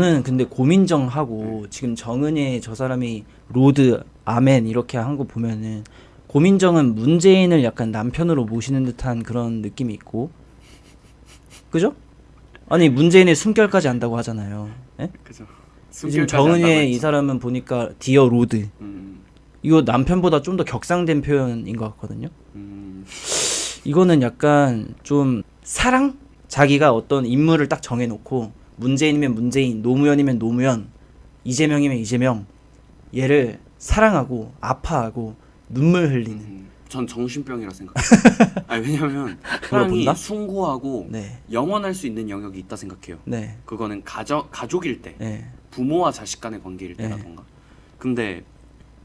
저는 근데 고민정하고 지금 정은혜 저 사람이 로드 아멘 이렇게 한 거 보면은 고민정은 문재인을 약간 남편으로 모시는 듯한 그런 느낌이 있고 그죠? 아니 문재인의 숨결까지 안다고 하잖아요. 예? 그죠. 지금 정은혜 이 사람은 보니까 디어 로드 음, 이거 남편보다 좀 더 격상된 표현인 것 같거든요. 음, 이거는 약간 좀 사랑? 자기가 어떤 인물을 딱 정해놓고 문재인이면 문재인, 노무현이면 노무현, 이재명이면 이재명 얘를 사랑하고 아파하고 눈물 흘리는 음, 전 정신병이라 생각해요. 아니 왜냐면 사랑이 본다? 숭고하고 네, 영원할 수 있는 영역이 있다 생각해요. 네, 그거는 가족 가족일 때, 네, 부모와 자식 간의 관계일 네. 때라던가. 근데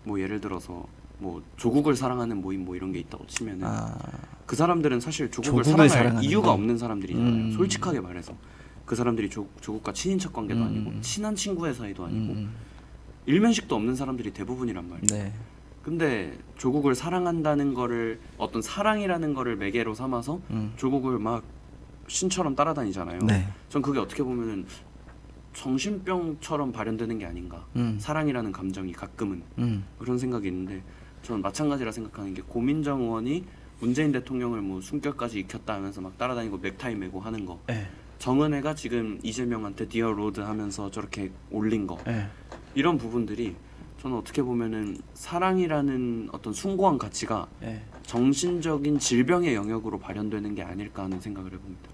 뭐 예를 들어서 뭐 조국을 사랑하는 모임 뭐 이런 게 있다고 치면은 아, 그 사람들은 사실 조국을, 조국을 사랑할 이유가 거. 없는 사람들이잖아요. 음. 솔직하게 말해서 그 사람들이 조, 조국과 친인척 관계도 음, 아니고 음. 친한 친구의 사이도 아니고 음, 일면식도 없는 사람들이 대부분이란 말이에요. 네, 근데 조국을 사랑한다는 거를 어떤 사랑이라는 거를 매개로 삼아서 음, 조국을 막 신처럼 따라다니잖아요. 네, 전 그게 어떻게 보면은 정신병처럼 발현되는 게 아닌가. 음, 사랑이라는 감정이 가끔은 음, 그런 생각이 있는데 저는 마찬가지라 생각하는 게 고민정 의원이 문재인 대통령을 뭐 숨결까지 익혔다 하면서 막 따라다니고 넥타이 메고 하는 거 네, 정은혜가 지금 이재명한테 디어 로드 하면서 저렇게 올린 거 네, 이런 부분들이 저는 어떻게 보면은 사랑이라는 어떤 숭고한 가치가 네. 정신적인 질병의 영역으로 발현되는 게 아닐까 하는 생각을 해봅니다.